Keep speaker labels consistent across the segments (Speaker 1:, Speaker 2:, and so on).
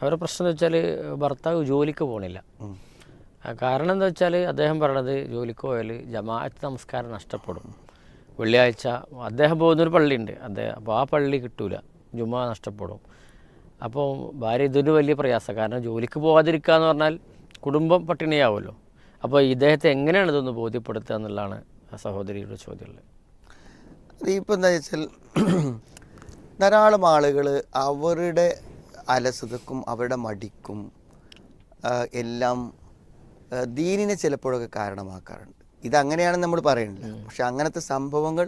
Speaker 1: അവരുടെ പ്രശ്നം എന്ന് വെച്ചാൽ ഭർത്താവ് ജോലിക്ക് പോകണില്ല കാരണം എന്താ വെച്ചാൽ അദ്ദേഹം പറയണത് ജോലിക്ക് പോയാൽ ജമാഅത്ത് നമസ്കാരം നഷ്ടപ്പെടും. വെള്ളിയാഴ്ച അദ്ദേഹം പോകുന്നൊരു പള്ളിയുണ്ട്. അദ്ദേഹം അപ്പോൾ ആ പള്ളി കിട്ടൂല. ജുമാ നഷ്ടപ്പെടും. അപ്പോൾ ഭാര്യ ഇതൊരു വലിയ പ്രയാസം. കാരണം ജോലിക്ക് പോകാതിരിക്കുക എന്ന് പറഞ്ഞാൽ കുടുംബം പട്ടിണിയാവുമല്ലോ. അപ്പോൾ ഇദ്ദേഹത്തെ എങ്ങനെയാണ് ഇതൊന്ന് ബോധ്യപ്പെടുത്തുക എന്നുള്ളതാണ് ആ സഹോദരിയുടെ ചോദ്യമുള്ളത്.
Speaker 2: ഇപ്പം എന്താ വെച്ചാൽ ധാരാളം ആളുകൾ അവരുടെ അലസതക്കും അവരുടെ മടിക്കും എല്ലാം ദീനിനെ ചിലപ്പോഴൊക്കെ കാരണമാക്കാറുണ്ട്. ഇതങ്ങനെയാണെന്ന് നമ്മൾ പറയുന്നില്ല. പക്ഷെ അങ്ങനത്തെ സംഭവങ്ങൾ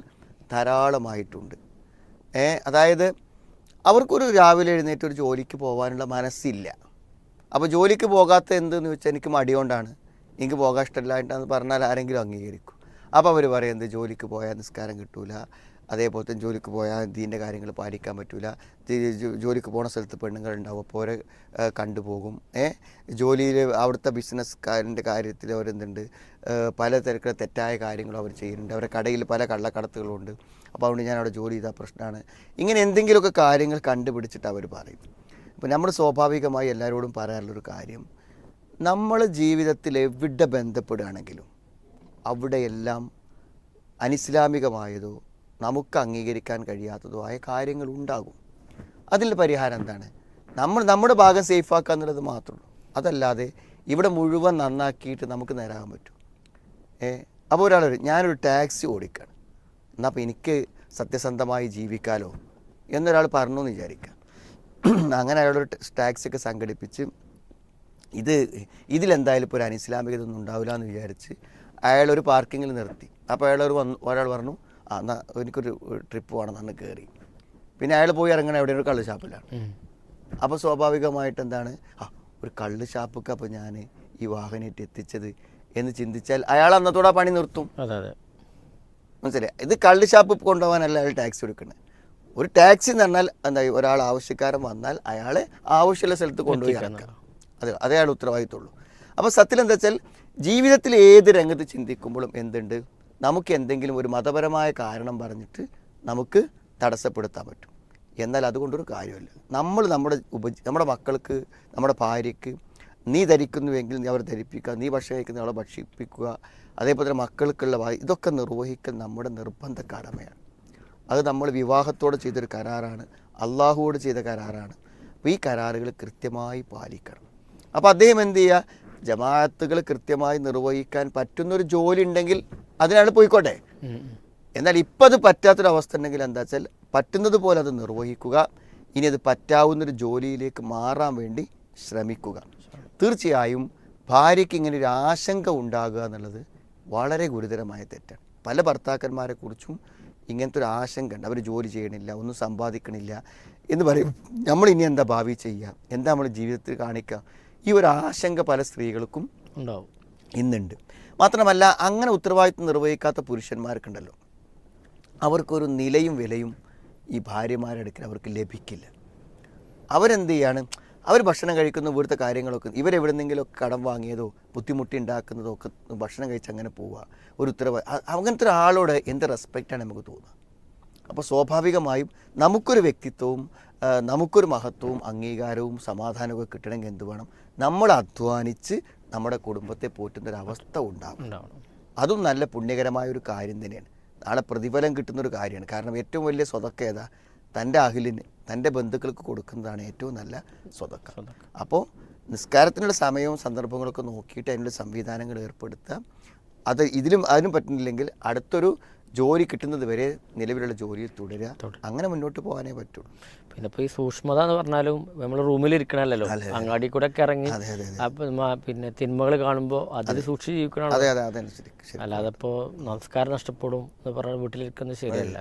Speaker 2: ധാരാളമായിട്ടുണ്ട്. ഏ അതായത് അവർക്കൊരു രാവിലെ എഴുന്നേറ്റ് ഒരു ജോലിക്ക് പോകാനുള്ള മനസ്സില്ല. അപ്പോൾ ജോലിക്ക് പോകാത്ത എന്തെന്ന് വെച്ചാൽ എനിക്ക് മടികൊണ്ടാണ്. എനിക്ക് പോകാൻ ഇഷ്ടമില്ലായിട്ടാന്ന് പറഞ്ഞാൽ ആരെങ്കിലും അംഗീകരിക്കും. അപ്പോൾ അവർ പറയുന്നത് ജോലിക്ക് പോയാൽ നിസ്കാരം കിട്ടൂല അതേപോലെ തന്നെ ജോലിക്ക് പോയാൽ ദീന്റെ കാര്യങ്ങൾ പാലിക്കാൻ പറ്റില്ല ജോലിക്ക് പോണ സ്ഥലത്ത് പെണ്ണുങ്ങൾ ഉണ്ടാവും. അപ്പോൾ അവരെ കണ്ടുപോകും. ഏ ജോലിയിൽ അവിടുത്തെ ബിസിനസ്സുകാരന്റെ കാര്യത്തിൽ അവരെന്തുണ്ട്? പല തരത്തിലുള്ള തെറ്റായ കാര്യങ്ങൾ അവർ ചെയ്യുന്നുണ്ട്. അവരുടെ കടയിൽ പല കള്ളക്കടത്തുകളുണ്ട് അപ്പോൾ അതുകൊണ്ട് ഞാൻ അവിടെ ജോലി ചെയ്താൽ പ്രശ്നമാണ്. ഇങ്ങനെ എന്തെങ്കിലുമൊക്കെ കാര്യങ്ങൾ കണ്ടുപിടിച്ചിട്ട് അവർ പറയും. അപ്പോൾ നമ്മൾ സ്വാഭാവികമായി എല്ലാവരോടും പറയാനുള്ളൊരു കാര്യം നമ്മൾ ജീവിതത്തിൽ എവിടെ ബന്ധപ്പെടുകയാണെങ്കിലും അവിടെയെല്ലാം അനിസ്ലാമികമായതോ നമുക്ക് അംഗീകരിക്കാൻ കഴിയാത്തതോ ആയ കാര്യങ്ങൾ ഉണ്ടാകും. അതിൽ പരിഹാരം എന്താണ്? നമ്മൾ നമ്മുടെ ഭാഗം സേഫാക്കുക എന്നുള്ളത് മാത്രമേ ഉള്ളൂ. അതല്ലാതെ ഇവിടെ മുഴുവൻ നന്നാക്കിയിട്ട് നമുക്ക് നേരാകാൻ പറ്റും. ഏ? അപ്പോൾ ഒരാൾ ഞാനൊരു ടാക്സി ഓടിക്കുകയാണ് എന്നാൽ അപ്പോൾ എനിക്ക് സത്യസന്ധമായി ജീവിക്കാലോ? എന്നൊരാൾ പറഞ്ഞു എന്ന് വിചാരിക്കുക അങ്ങനെ അയാളൊരു ടാക്സിയൊക്കെ സംഘടിപ്പിച്ച് ഇത് ഇതിലെന്തായാലും ഇപ്പോൾ ഒരു അനിസ്ലാമികത ഒന്നും ഉണ്ടാവില്ല എന്ന് വിചാരിച്ച് അയാളൊരു പാർക്കിങ്ങിൽ നിർത്തി. അപ്പോൾ അയാളൊരു വന്നു ഒരാൾ പറഞ്ഞു ആ എനിക്കൊരു ട്രിപ്പ് വേണം എന്ന് കയറി. പിന്നെ അയാൾ പോയി ഇറങ്ങണ എവിടെ ഒരു കള്ള് ഷാപ്പിലാണ്. അപ്പോൾ സ്വാഭാവികമായിട്ട് എന്താണ്? ആ ഒരു കള്ള് ഷാപ്പൊക്കെ അപ്പോൾ ഞാൻ ഈ വാഹനമായിട്ട് എത്തിച്ചത് എന്ന് ചിന്തിച്ചാൽ അയാൾ അന്നത്തോടെ പണി നിർത്തും.
Speaker 1: അതെ അതെ.
Speaker 2: മനസ്സിലായി? ഇത് കള്ള് ഷാപ്പ് കൊണ്ടുപോകാനല്ല അയാൾ ടാക്സി എടുക്കുന്നത് ഒരു ടാക്സി എന്ന് പറഞ്ഞാൽ എന്താ ഒരാൾ ആവശ്യക്കാരൻ വന്നാൽ അയാളെ ആവശ്യമുള്ള സ്ഥലത്ത് കൊണ്ടുപോയി ഇറക്കാം അതെ അതേ അയാൾ ഉത്തരവാദിത്തമുള്ളൂ. അപ്പോൾ സത്യം എന്താ വെച്ചാൽ ജീവിതത്തിൽ ഏത് രംഗത്ത് ചിന്തിക്കുമ്പോഴും എന്തുണ്ട്? നമുക്ക് എന്തെങ്കിലും ഒരു മതപരമായ കാരണം പറഞ്ഞിട്ട് നമുക്ക് തടസ്സപ്പെടുത്താൻ പറ്റും. എന്നാൽ അതുകൊണ്ടൊരു കാര്യമല്ല. നമ്മൾ നമ്മുടെ ഉപ നമ്മുടെ മക്കൾക്ക് നമ്മുടെ ഭാര്യയ്ക്ക് നീ ധരിക്കുന്നുവെങ്കിൽ നീ അവരെ ധരിപ്പിക്കുക നീ ഭക്ഷണം കഴിക്കുന്ന അവളെ ഭക്ഷിപ്പിക്കുക അതേപോലെ തന്നെ മക്കൾക്കുള്ള ഇതൊക്കെ നിർവഹിക്കൽ നമ്മുടെ നിർബന്ധ കടമയാണ് അത് നമ്മൾ വിവാഹത്തോടെ ചെയ്തൊരു കരാറാണ് അള്ളാഹുവോട് ചെയ്ത കരാറാണ്. അപ്പോൾ ഈ കരാറുകൾ കൃത്യമായി പാലിക്കണം. അപ്പോൾ അദ്ദേഹം എന്ത് ചെയ്യുക? ജമാഅത്തുകൾ കൃത്യമായി നിർവഹിക്കാൻ പറ്റുന്നൊരു ജോലി ഉണ്ടെങ്കിൽ അതിനാണ് പോയിക്കോട്ടെ. എന്നാൽ ഇപ്പം അത് പറ്റാത്തൊരവസ്ഥ ഉണ്ടെങ്കിൽ എന്താ വെച്ചാൽ പറ്റുന്നത് പോലെ അത് നിർവഹിക്കുക. ഇനി അത് പറ്റാവുന്നൊരു ജോലിയിലേക്ക് മാറാൻ വേണ്ടി ശ്രമിക്കുക. തീർച്ചയായും ഭാര്യയ്ക്ക് ഇങ്ങനെ ഒരു ആശങ്ക ഉണ്ടാകുക എന്നുള്ളത് വളരെ ഗുരുതരമായ തെറ്റാണ്. പല ഭർത്താക്കന്മാരെ കുറിച്ചും ഇങ്ങനത്തെ ഒരു ആശങ്ക ഉണ്ട്. അവർ ജോലി ചെയ്യണില്ല ഒന്നും സമ്പാദിക്കണില്ല എന്ന് പറയും. നമ്മൾ ഇനി എന്താ ഭാവി ചെയ്യുക? എന്താ നമ്മൾ ജീവിതത്തിൽ കാണിക്കുക? ഈ ഒരു ആശങ്ക പല സ്ത്രീകൾക്കും
Speaker 1: ഉണ്ടാവും.
Speaker 2: ഇന്നുണ്ട്. മാത്രമല്ല അങ്ങനെ ഉത്തരവാദിത്വം നിർവഹിക്കാത്ത പുരുഷന്മാർക്കുണ്ടല്ലോ. അവർക്കൊരു നിലയും വിലയും ഈ ഭാര്യമാരുടെ അടുക്കൽ അവർക്ക് ലഭിക്കില്ല. അവരെന്ത് ചെയ്യാണ് അവർ ഭക്ഷണം കഴിക്കുന്ന ഇവിടുത്തെ കാര്യങ്ങളൊക്കെ ഇവരെവിടെ ഇവരെവിടെന്നെങ്കിലുമൊക്കെ കടം വാങ്ങിയതോ ബുദ്ധിമുട്ടി ഉണ്ടാക്കുന്നതോ ഒക്കെ ഭക്ഷണം കഴിച്ച് അങ്ങനെ പോവുക ഒരു ഉത്തരവ് അങ്ങനത്തെ ഒരാളോട് എന്ത് റെസ്പെക്റ്റാണ് നമുക്ക് തോന്നുക? അപ്പോൾ സ്വാഭാവികമായും നമുക്കൊരു വ്യക്തിത്വവും നമുക്കൊരു മഹത്വവും അംഗീകാരവും സമാധാനവും കിട്ടണമെങ്കിൽ എന്ത് വേണം? നമ്മൾ അധ്വാനിച്ച് നമ്മുടെ കുടുംബത്തെ പോറ്റുന്ന ഒരു അവസ്ഥ
Speaker 1: ഉണ്ടാവും
Speaker 2: അതും നല്ല പുണ്യകരമായ ഒരു കാര്യം തന്നെയാണ്. നാളെ പ്രതിഫലം കിട്ടുന്ന ഒരു കാര്യമാണ്. കാരണം ഏറ്റവും വലിയ സ്വതക്ക ഏതാ? തന്റെ അഹിലിന് തന്റെ ബന്ധുക്കൾക്ക് കൊടുക്കുന്നതാണ് ഏറ്റവും നല്ല സ്വതക്ക. അപ്പോൾ നിസ്കാരത്തിനുള്ള സമയവും സന്ദർഭങ്ങളൊക്കെ നോക്കിയിട്ട് അതിനുള്ള സംവിധാനങ്ങൾ ഏർപ്പെടുത്തുക. അത് ഇതിലും അതിനും പറ്റുന്നില്ലെങ്കിൽ അടുത്തൊരു ജോലി കിട്ടുന്നത് വരെ നിലവിലുള്ള ജോലിയിൽ തുടരുക. അങ്ങനെ മുന്നോട്ട് പോകാനേ പറ്റുള്ളൂ
Speaker 1: പിന്നെ ഇപ്പോൾ ഈ സൂക്ഷ്മത എന്ന് പറഞ്ഞാലും നമ്മൾ റൂമിൽ ഇരിക്കണമല്ലോ അങ്ങാടി കൂടെ ഒക്കെ ഇറങ്ങി പിന്നെ തിന്മകൾ കാണുമ്പോൾ അതിൽ സൂക്ഷിച്ച് ജീവിക്കണം അല്ലാതെ ഇപ്പോ നമസ്കാരം നഷ്ടപ്പെടും എന്ന് പറഞ്ഞാൽ വീട്ടിലിരിക്കുന്നത് ശരിയല്ല.